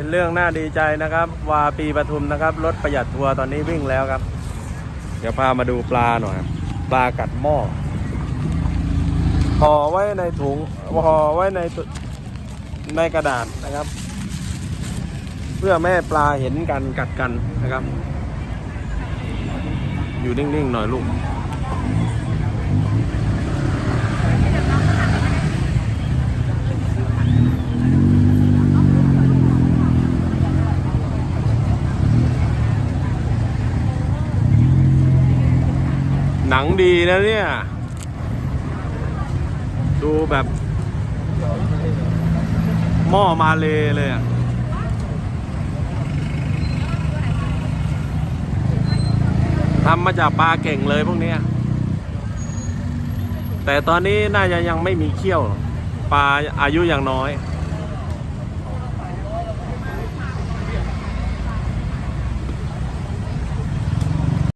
เป็นเรื่องน่าดีใจนะครับ วาปีปทุมนะครับ รถประหยัดทัวร์ตอนนี้วิ่งแล้วครับ เดี๋ยวพามาดูปลาหน่อย ปลากัดหม้อห่อไว้ในถุงห่อไว้ในในกระดาษนะครับ เพื่อแม่ปลาเห็นกันกัดกันนะครับ อยู่นิ่งๆหน่อยลูก หนังดีนะเนี่ย ดูแบบหม้อมาเลเลยอะทำมาจากปลาเก่งเลยพวกนี้ แต่ตอนนี้น่าจะยังไม่มีเขี้ยว ปลาอายุยังน้อย